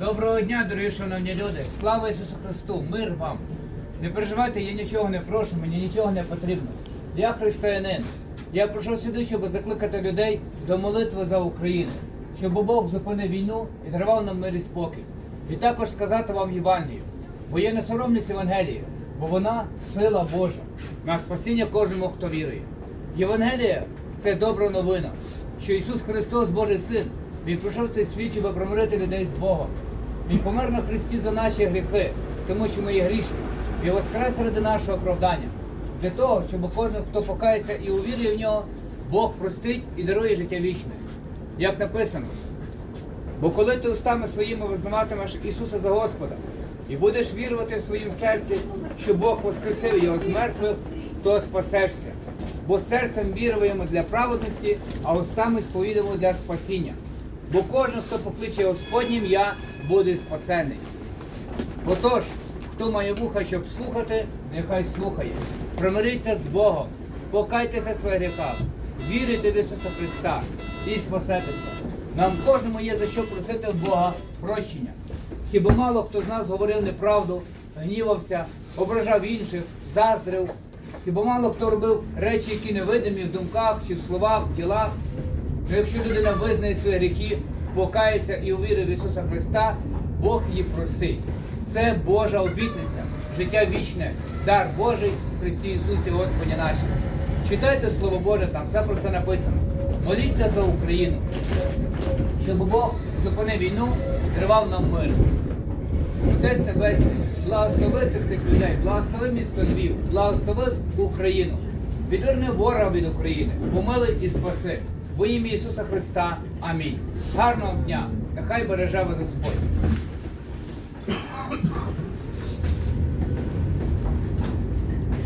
Доброго дня, дорогі шановні люди! Слава Ісусу Христу! Мир вам! Не переживайте, я нічого не прошу, мені нічого не потрібно. Я християнин. Я прийшов сюди, щоб закликати людей до молитви за Україну, щоб Бог зупинив війну і дарував нам мир і спокій. І також сказати вам Євангелію, бо я не соромлюсь Євангелії, бо вона сила Божа на спасіння кожному, хто вірує. Євангелія це добра новина, що Ісус Христос, Божий Син, Він прийшов в цей світ, щоб примирити людей з Богом. Він помер на Христі за наші гріхи, тому що ми є грішні. І воскрес ради нашого оправдання. Для того, щоб кожен, хто покається і увірує в нього, Бог простить і дарує життя вічне. Як написано, Бо коли ти устами своїми визнаватимеш Ісуса за Господа і будеш вірувати в своїм серці, що Бог воскресив його з мертвих, то спасешся. Бо серцем віруємо для праведності, а устами сповідаємо для спасіння. Бо кожен, хто покличе Господнє ім'я, буде спасений. Отож, хто має вуха, щоб слухати, нехай слухає. Примиріться з Богом, покайтеся своїх гріхах, вірите в Ісуса Христа і спасетеся. Нам кожному є за що просити в Бога прощення. Хіба мало хто з нас говорив неправду, гнівався, ображав інших, заздрив. Хіба мало хто робив речі, які невидимі в думках чи в словах, в ділах. Ну, якщо людина визнає свої гріхи, покається і увірить в Ісуса Христа, Бог її простить. Це Божа обітниця, життя вічне, дар Божий в Христі Ісусі Господі нашому. Читайте Слово Боже, там все про це написано. Моліться за Україну, щоб Бог зупинив війну і тривав нам мир. Отець Небесний, благослови цих цих людей, благослови місто Львів, благослови Україну. Відверни ворога від України, помилуй і спаси. Во ім'я Ісуса Христа. Амінь. Гарного дня! Нехай береже вас Господь.